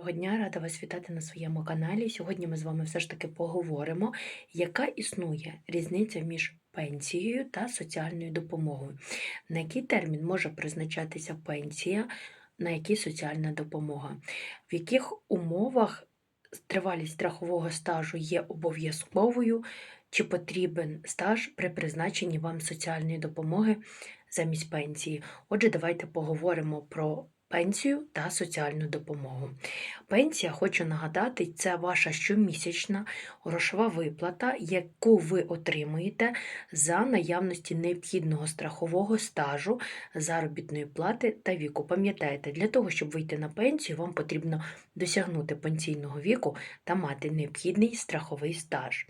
Доброго дня, рада вас вітати на своєму каналі. Сьогодні ми з вами все ж таки поговоримо, яка існує різниця між пенсією та соціальною допомогою. На який термін може призначатися пенсія, на який соціальна допомога, в яких умовах тривалість страхового стажу є обов'язковою, чи потрібен стаж при призначенні вам соціальної допомоги замість пенсії. Отже, давайте поговоримо про пенсію та соціальну допомогу. Пенсія, хочу нагадати, це ваша щомісячна грошова виплата, яку ви отримуєте за наявності необхідного страхового стажу, заробітної плати та віку. Пам'ятаєте, для того, щоб вийти на пенсію, вам потрібно досягнути пенсійного віку та мати необхідний страховий стаж.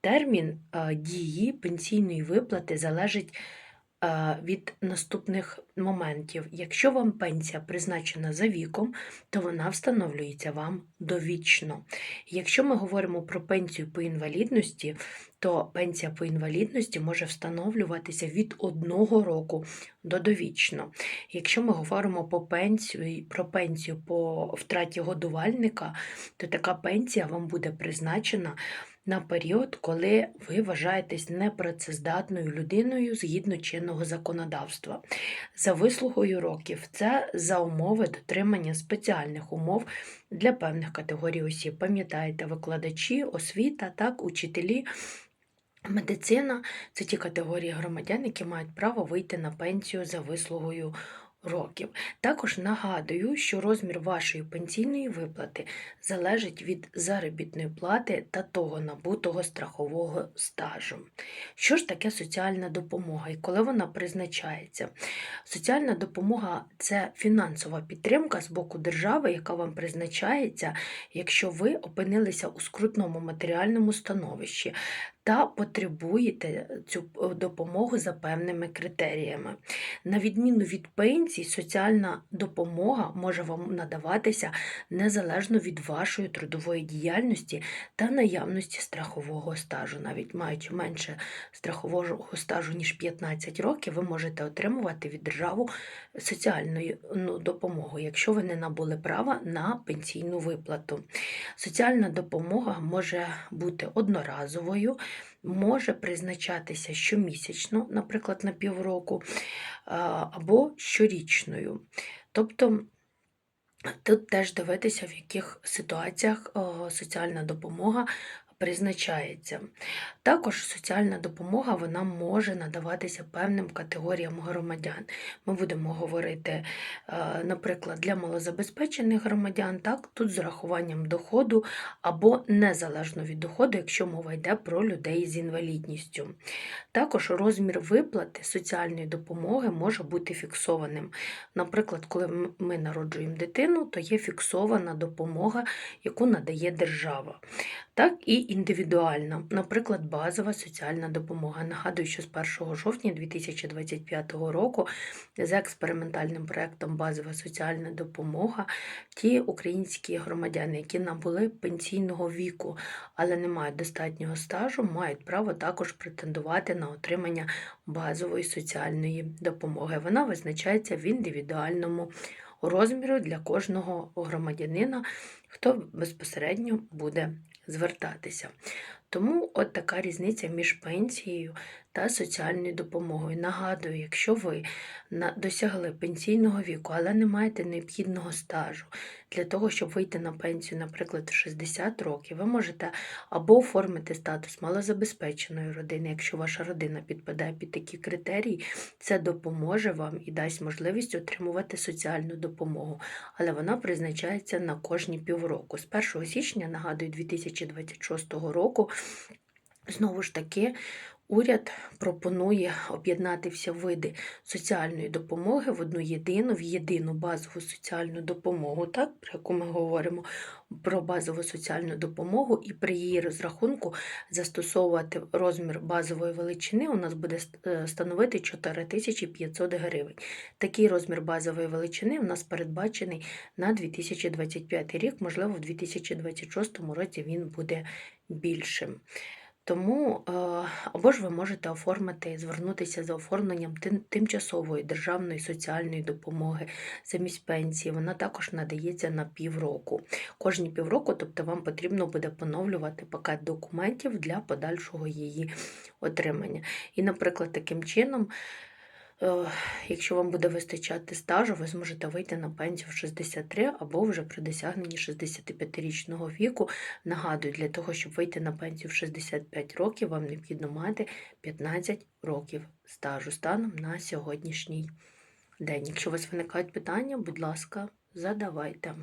Термін е, дії пенсійної виплати залежить від наступних моментів. Якщо вам пенсія призначена за віком, то вона встановлюється вам довічно. Якщо ми говоримо про пенсію по інвалідності, то пенсія по інвалідності може встановлюватися від одного року до довічно. Якщо ми говоримо по пенсію, про пенсію по втраті годувальника, то така пенсія вам буде призначена на період, коли ви вважаєтесь непрацездатною людиною згідно чинного законодавства. За вислугою років це за умови дотримання спеціальних умов для певних категорій осіб. Пам'ятаєте, викладачі, освіта, так, учителі. Медицина це ті категорії громадян, які мають право вийти на пенсію за вислугою років. Також нагадую, що розмір вашої пенсійної виплати залежить від заробітної плати та того набутого страхового стажу. Що ж таке соціальна допомога і коли вона призначається? Соціальна допомога це фінансова підтримка з боку держави, яка вам призначається, якщо ви опинилися у скрутному матеріальному становищі та потребуєте цю е, допомогу за певними критеріями. На відміну від пенсій, соціальна допомога може вам надаватися незалежно від вашої трудової діяльності та наявності страхового стажу. Навіть маючи менше страхового стажу, ніж 15 років, ви можете отримувати від держави соціальну ну, допомогу, якщо ви не набули права на пенсійну виплату. Соціальна допомога може бути одноразовою може призначатися щомісячно, наприклад, на півроку, або щорічною. Тобто тут теж дивитися, в яких ситуаціях соціальна допомога призначається. Також соціальна допомога вона може надаватися певним категоріям громадян. Ми будемо говорити, е, наприклад, для малозабезпечених громадян, так, тут з урахуванням доходу або незалежно від доходу, якщо мова йде про людей з інвалідністю. Також розмір виплати соціальної допомоги може бути фіксованим. Наприклад, коли ми народжуємо дитину, то є фіксована допомога, яку надає держава так і індивідуальна, наприклад, базова соціальна допомога. Нагадую, що з 1 жовтня 2025 року за експериментальним проєктом Базова соціальна допомога ті українські громадяни, які набули пенсійного віку, але не мають достатнього стажу, мають право також претендувати на отримання базової соціальної допомоги. Вона визначається в індивідуальному розміру для кожного громадянина, хто безпосередньо буде звертатися. Тому от така різниця між пенсією та соціальною допомогою. Nагадую, якщо ви досягли пенсійного віку, але не маєте необхідного стажу для того, щоб вийти на пенсію, наприклад, в 60 років, ви можете або оформити статус малозабезпеченої родини, якщо ваша родина підпадає під такі критерії, це допоможе вам і дасть можливість отримувати соціальну допомогу. Але вона призначається на кожні півроку. З 1 січня, нагадую, 2026 року. Знову ж таки, уряд пропонує об'єднати всі види соціальної допомоги в одну єдину, в єдину базову соціальну допомогу, так, про яку ми говоримо про базову соціальну допомогу, і при її розрахунку застосовувати розмір базової величини у нас буде е, становити 4500 гривень. Такий розмір базової величини у нас передбачений на 2025 рік, можливо, в 2026 році він буде більшим. Тому е, або ж ви можете оформити, звернутися за оформленням тимчасової державної соціальної допомоги замість пенсії. Вона також надається на півроку. Кожні півроку, тобто вам потрібно буде поновлювати пакет документів для подальшого її отримання. І, наприклад, таким чином. Е, Якщо вам буде вистачати стажу, ви зможете вийти на пенсію в 63 або вже при досягненні 65-річного віку. Нагадую, для того, щоб вийти на пенсію в 65 років, вам необхідно мати 15 років стажу станом на сьогоднішній день. Якщо у вас виникають питання, будь ласка, задавайте.